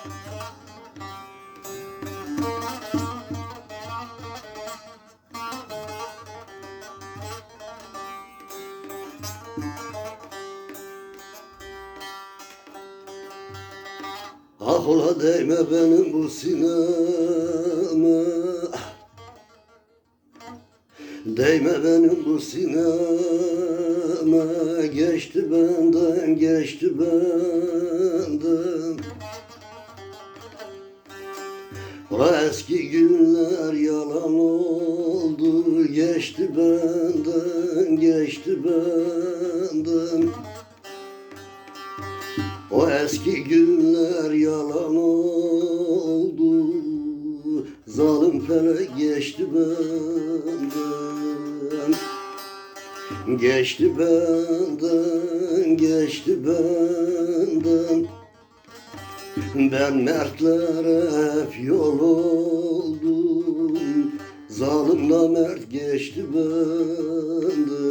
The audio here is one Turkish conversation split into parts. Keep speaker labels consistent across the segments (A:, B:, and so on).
A: Ah ola değme benim bu sineme. Değme benim bu sineme. Geçti benden, geçti benden. Eski günler yalan oldu. Geçti benden, geçti benden. O eski günler yalan oldu. Zalim felek geçti benden. Geçti benden, geçti benden Ben mertlere hep yol oldum. Zalim namert geçti benden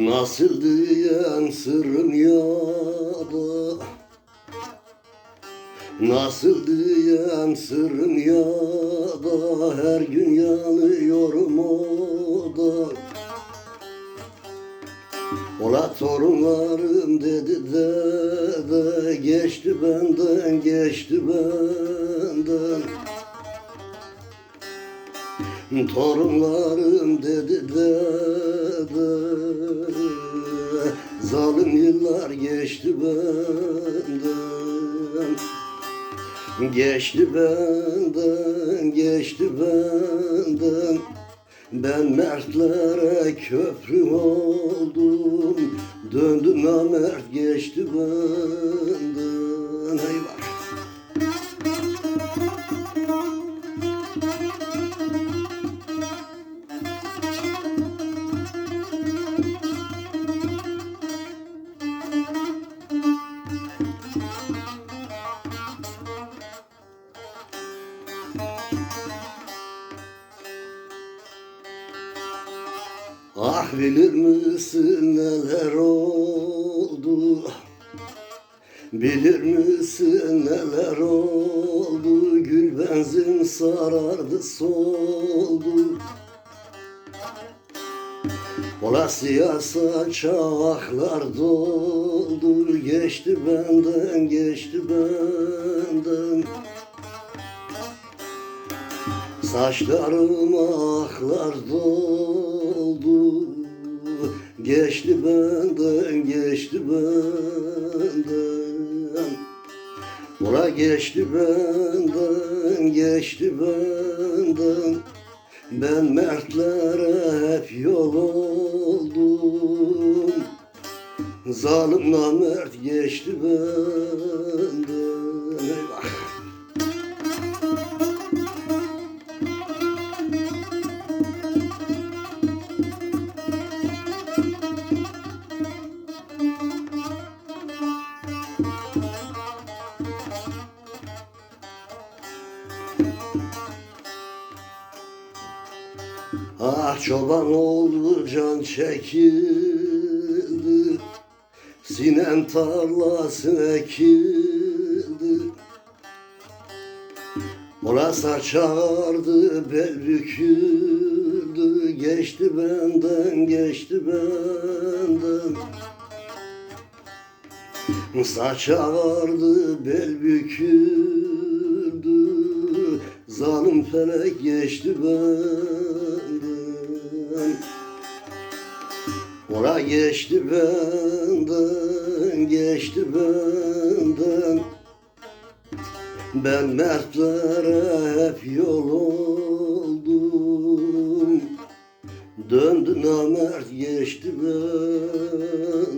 A: Nasıl diyen sırrım ya da Nasıl diyen sırrım ya da Her gün yanıyorum o da. Ola torunlarım dedi de, de. Geçti benden, geçti benden Torunlarım dedi de, Zalim yıllar geçti benden. Geçti benden, geçti benden. Ben mertlere köprü oldum. Döndüm namert geçti benden. Eyvah Ah bilir misin neler oldu? Bilir misin neler oldu? Gül benzin sarardı soldu. Ola siyasa çağaklar doldu. Geçti benden geçti benden. Saçlarım aklar doldu Geçti benden, geçti benden Ula geçti benden, geçti benden Ben mertlere hep yol oldum. Zalim namert geçti benden Eyvah Ah çoban oldu can çekildi. Sinem tarlası ekildi. Ola saçardı bel büküldü. Geçti benden geçti benden. Saç ağardı bel büküldü Zalim felek geçti benden. Ora geçti benden geçti benden. Ben mertlere hep yol oldum. Döndü namert geçti benden